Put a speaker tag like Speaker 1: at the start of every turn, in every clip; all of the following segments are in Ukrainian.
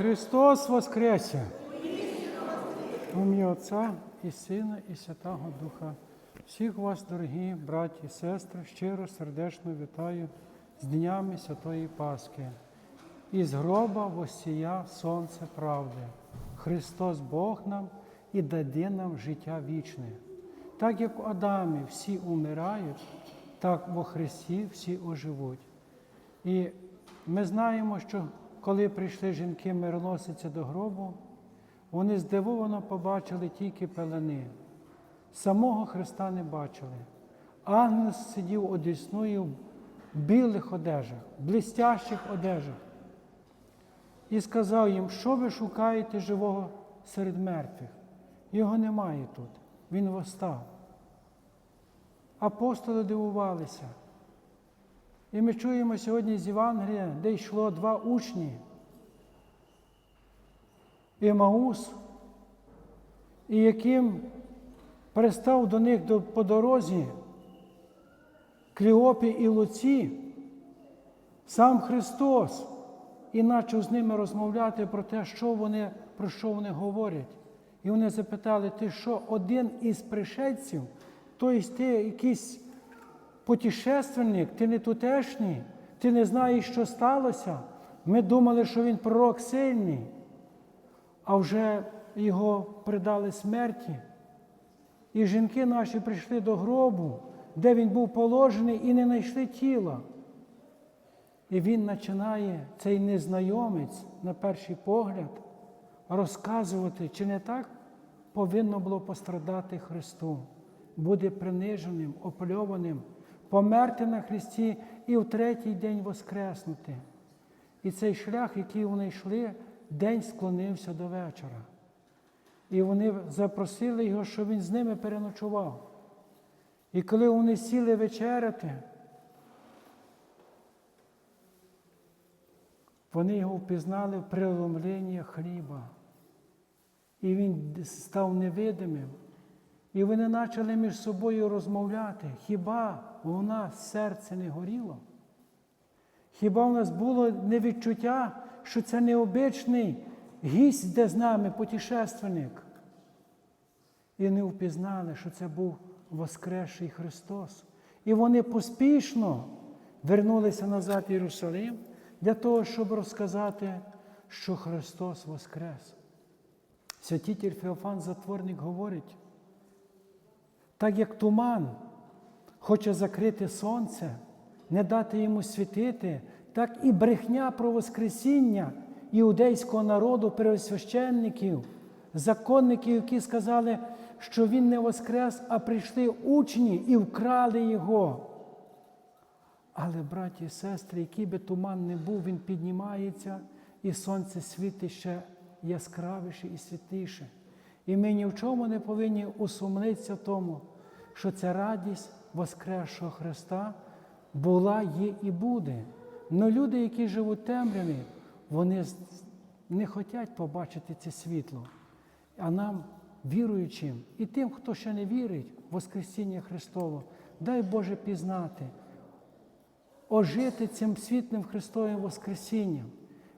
Speaker 1: Христос Воскресе! У ім'я Отця і Сина, і Святого Духа. Всіх вас, дорогі браті і сестри, щиро сердечно вітаю з днями Святої Пасхи. Із гроба воссія сонце правди. Христос Бог нам і даде нам життя вічне. Так як у Адамі всі умирають, так во Христі всі оживуть. І ми знаємо, що коли прийшли жінки мироносиці до гробу, вони здивовано побачили тільки пелени. Самого Христа не бачили. Ангел сидів одісною в білих одежах, блистящих одежах. І сказав їм, що ви шукаєте живого серед мертвих? Його немає тут, він восстав. Апостоли дивувалися. І ми чуємо сьогодні з Євангелія, де йшло два учні. Імаус, і яким пристав до них по дорозі Кліопі і Луці, сам Христос, і почав з ними розмовляти про те, що вони, про що вони говорять. І вони запитали, ти що, один із пришельців, тобто ти якийсь потішественник, ти не тутешній, ти не знаєш, що сталося. Ми думали, що він пророк сильний, а вже його придали смерті. І жінки наші прийшли до гробу, де він був положений, і не знайшли тіла. І він починає, цей незнайомець, на перший погляд, розказувати, чи не так повинно було пострадати Христу, буде приниженим, опльованим, померти на Христі і в третій день воскреснути. І цей шлях, який вони йшли, день склонився до вечора. І вони запросили його, щоб він з ними переночував. І коли вони сіли вечеряти, вони його впізнали в преломленні хліба. І він став невидимим. І вони почали між собою розмовляти. Хіба у нас серце не горіло? Хіба у нас було не відчуття, що це необичний гість, де з нами потішественник? І не впізнали, що це був Воскресший Христос. І вони поспішно вернулися назад в Єрусалим для того, щоб розказати, що Христос Воскрес. Святитель Феофан Затворник говорить, так як туман хоче закрити сонце, не дати йому світити, так і брехня про Воскресіння іудейського народу, пересвященників, законників, які сказали, що Він не воскрес, а прийшли учні і вкрали Його. Але, браті і сестри, який би туман не був, він піднімається, і сонце світить ще яскравіше і світліше. І ми ні в чому не повинні усумнитися в тому, що ця радість Воскресшого Христа була, є і буде. Но люди, які живуть темряві, вони не хочуть побачити це світло. А нам, віруючим, і тим, хто ще не вірить в Воскресіння Христово, дай Боже пізнати, ожити цим світлим Христовим Воскресінням.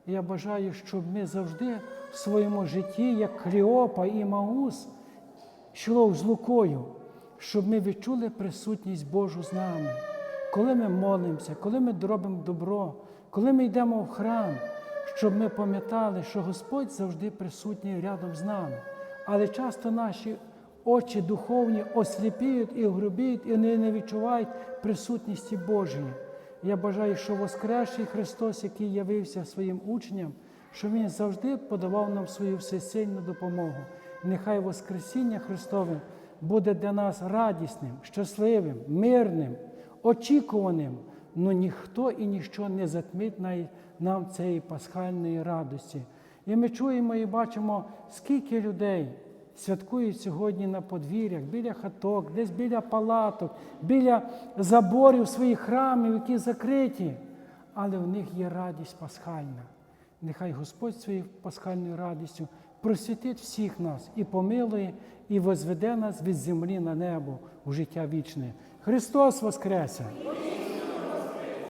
Speaker 1: Я бажаю, щоб ми завжди в своєму житті, як Кліопа і Маус, йшло з лукою, щоб ми відчули присутність Божу з нами. Коли ми молимося, коли ми робимо добро, коли ми йдемо в храм, щоб ми пам'ятали, що Господь завжди присутній рядом з нами. Але часто наші очі духовні осліпіють і грубіють, і вони не відчувають присутності Божої. Я бажаю, що Воскресший Христос, який явився своїм учням, що Він завжди подавав нам свою всесильну допомогу. Нехай Воскресіння Христове буде для нас радісним, щасливим, мирним, очікуваним, але ніхто і ніщо не затмить нам цієї пасхальної радості. І ми чуємо і бачимо, скільки людей святкують сьогодні на подвір'ях, біля хаток, десь біля палаток, біля заборів своїх храмів, які закриті, але в них є радість пасхальна. Нехай Господь своєю пасхальною радістю просвітить всіх нас і помилує, і возведе нас від землі на небо у життя вічне. Христос Воскресе!